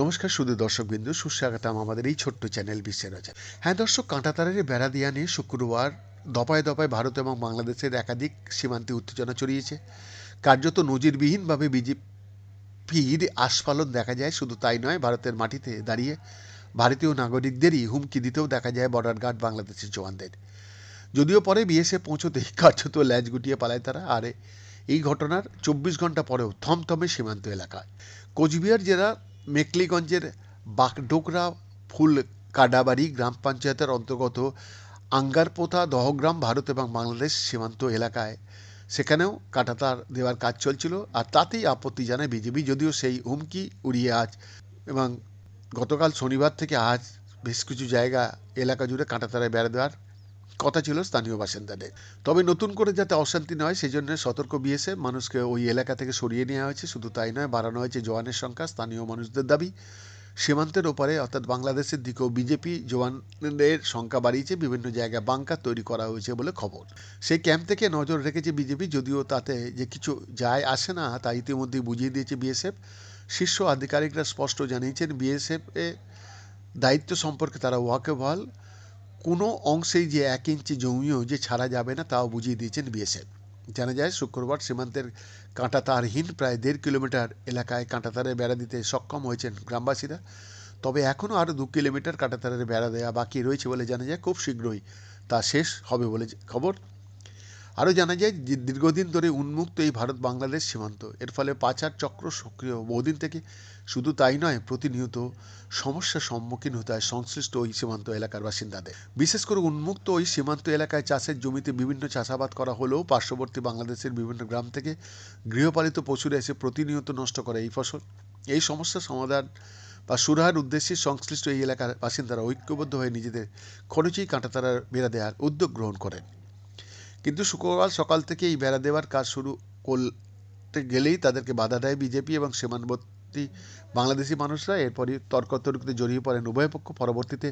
নমস্কার শুধু দর্শকবিন্দু, সুস্বাগতম আমাদের এই ছোট্ট চ্যানেল বিশ্বের রাজা হ্যাঁ দর্শক, কাঁটাতারের বেড়া দিয়া নিয়ে শুক্রবার দপায় দপায় ভারত এবং বাংলাদেশের একাধিক সীমান্তে উত্তেজনা ছড়িয়েছে। কার্যত নজিরবিহীনভাবে বিজেপির আস্ফালন দেখা যায়, শুধু তাই নয়, ভারতের মাটিতে দাঁড়িয়ে ভারতীয় নাগরিকদেরই হুমকি দিতেও দেখা যায় বর্ডার গার্ড বাংলাদেশের জওয়ানদের। যদিও পরে বিএসএফ পৌঁছতেই কার্যত ল্যাজ গুটিয়ে পালায় তারা, আর এই ঘটনার চব্বিশ ঘণ্টা পরেও থমথমে সীমান্ত এলাকায়। কোচবিহার জেলা মেকলিগঞ্জের বাগডোগরা ফুল কাডাবাড়ি গ্রাম পঞ্চায়েতের অন্তর্গত আঙ্গারপোথা দহগ্রাম ভারত এবং বাংলাদেশ সীমান্ত এলাকায়। সেখানেও কাটাতার দেওয়ার কাজ চলছিল আর তাতেই আপত্তি জানায় বিজেপি, যদিও সেই হুমকি উড়িয়ে আজ এবং গতকাল শনিবার থেকে আজ বেশ কিছু জায়গা এলাকা জুড়ে কাঁটাতারায় বেড়া দেওয়ার কথা ছিল স্থানীয় বাসিন্দাদের। তবে নতুন করে যাতে অশান্তি নয় সেই জন্য সতর্ক বিয়েছে মানুষকে ওই এলাকা থেকে সরিয়ে নেওয়া হয়েছে। শুধু তাই নয়, বাড়ানো হয়েছে জওয়ানের সংখ্যা, স্থানীয় মানুষদের দাবি। সীমান্তের ওপারে, অর্থাৎ বাংলাদেশের দিকেও বিজেপি জওয়ানদের সংখ্যা বাড়িয়েছে। বিভিন্ন জায়গায় বাংকার তৈরি করা হয়েছে বলে খবর। সেই ক্যাম্প থেকে নজর রেখেছে বিজেপি, যদিও তাতে যে কিছু যায় আসে না, তা ইতিমধ্যেই বুঝিয়ে দিয়েছে বিএসএফ। শীর্ষ আধিকারিকরা স্পষ্ট জানিয়েছেন, বিএসএফ এ দায়িত্ব সম্পর্কে তারা ওয়াকেবহাল। কোনো অংশেই যে এক ইঞ্চি জমিও যে ছাড়া যাবে না, তাও বুঝিয়ে দিয়েছেন বিএসএফ। জানা যায়, শুক্রবার সীমান্তের কাঁটাতারহীন প্রায় দেড় কিলোমিটার এলাকায় কাঁটাতারে বেড়া দিতে সক্ষম হয়েছেন গ্রামবাসীরা। তবে এখনও আরও দু কিলোমিটার কাঁটাতারের বেড়া দেওয়া বাকি রয়েছে বলে জানা যায়। খুব শীঘ্রই তা শেষ হবে বলে খবর আরও জানা যায় যে দীর্ঘদিন ধরে উন্মুক্ত এই ভারত বাংলাদেশ সীমান্ত। এর ফলে পাচার চক্র সক্রিয়। বহুদিন থেকে শুধু তাই নয়, প্রতিনিয়ত সমস্যার সম্মুখীন হতে হয় সংশ্লিষ্ট ওই সীমান্ত এলাকার বাসিন্দাদের। বিশেষ করে উন্মুক্ত ওই সীমান্ত এলাকায় চাষের জমিতে বিভিন্ন চাষাবাদ করা হলেও পার্শ্ববর্তী বাংলাদেশের বিভিন্ন গ্রাম থেকে গৃহপালিত পশুরা এসে প্রতিনিয়ত নষ্ট করে এই ফসল। এই সমস্যার সমাধান বা সুরাহার উদ্দেশ্যে সংশ্লিষ্ট এই এলাকার বাসিন্দারা ঐক্যবদ্ধ হয়ে নিজেদের খরচেই কাঁটাতারা বেড়া দেওয়ার উদ্যোগ গ্রহণ করেন। কিন্তু শুক্রবার সকাল থেকে এই বেড়া দেওয়ার কাজ শুরু করতে গেলেই তাদেরকে বাধা দেয় বিজেপি এবং সীমান্তবর্তী বাংলাদেশি মানুষরা। এরপরই তর্কতর্কিতে জড়িয়ে পড়েন উভয় পক্ষ। পরবর্তীতে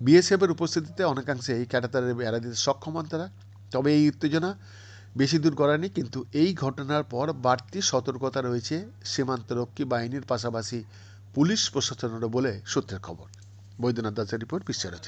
বিএসএফের উপস্থিতিতে অনেকাংশে এই ক্যাটাতারের বেড়া দিতে সক্ষম হন তারা। তবে এই উত্তেজনা বেশি দূর করেনি কিন্তু এই ঘটনার পর বাড়তি সতর্কতা রয়েছে সীমান্তরক্ষী বাহিনীর পাশাপাশি পুলিশ প্রশাসনেরও বলে সূত্রের খবর। বৈদ্যনাথ দাসের রিপোর্ট বিশ্বের